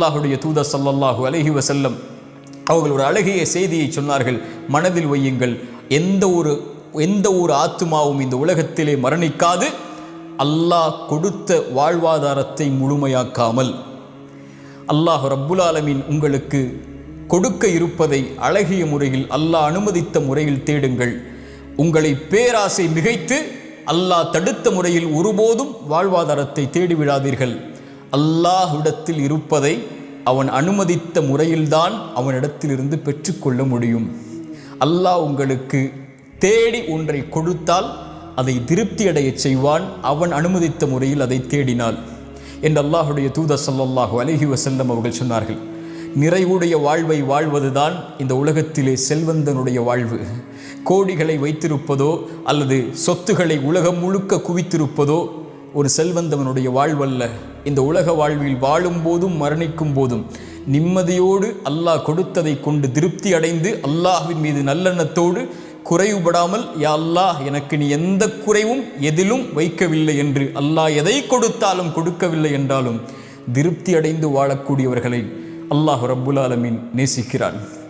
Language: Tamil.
அல்லாஹுடைய தூத சல்லல்லாஹு அலஹி வசல்லம் அவர்கள் ஒரு அழகிய செய்தியை சொன்னார்கள். மனதில் வையுங்கள். எந்த ஒரு எந்த ஒரு ஆத்துமாவும் இந்த உலகத்திலே மரணிக்காது. அல்லாஹ் கொடுத்த வாழ்வாதாரத்தை முழுமையாக்காமல். அல்லாஹ் ரப்புல் ஆலமீன் உங்களுக்கு கொடுக்க இருப்பதை அழகிய முறையில் அல்லாஹ் அனுமதித்த முறையில் தேடுங்கள். உங்களை பேராசை மிகைத்து அல்லாஹ் தடுத்த முறையில் ஒருபோதும் வாழ்வாதாரத்தை தேடிவிடாதீர்கள். அல்லாஹ்விடத்தில் இருப்பதை அவன் அனுமதித்த முறையில்தான் அவனிடத்திலிருந்து பெற்றுக்கொள்ள முடியும். அல்லாஹ் உங்களுக்கு தேடி ஒன்றை கொடுத்தால் அதை திருப்தி செய்வான். அவன் அனுமதித்த முறையில் அதை தேடினாள் என்று அல்லாஹுடைய தூத சல்லாஹு அலஹி வசல்லம் அவர்கள் சொன்னார்கள். நிறைவுடைய வாழ்வை வாழ்வதுதான் இந்த உலகத்திலே செல்வந்தனுடைய வாழ்வு. கோடிகளை வைத்திருப்பதோ அல்லது சொத்துக்களை உலகம் முழுக்க குவித்திருப்பதோ ஒரு செல்வந்தவனுடைய வாழ்வல்ல. இந்த உலக வாழ்வில் வாழும் போதும் மரணிக்கும் போதும் நிம்மதியோடு அல்லாஹ் கொடுத்ததை கொண்டு திருப்தி அடைந்து அல்லாஹ்வின் மீது நல்லெண்ணத்தோடு குறைவுபடாமல் யா அல்லாஹ் எனக்கு நீ எந்த குறைவும் எதிலும் வைக்கவில்லை என்று அல்லாஹ் எதை கொடுத்தாலும் கொடுக்கவில்லை என்றாலும் திருப்தி அடைந்து வாழக்கூடியவர்களை அல்லாஹ் ரப்புல் ஆலமீன் நேசிக்கிறான்.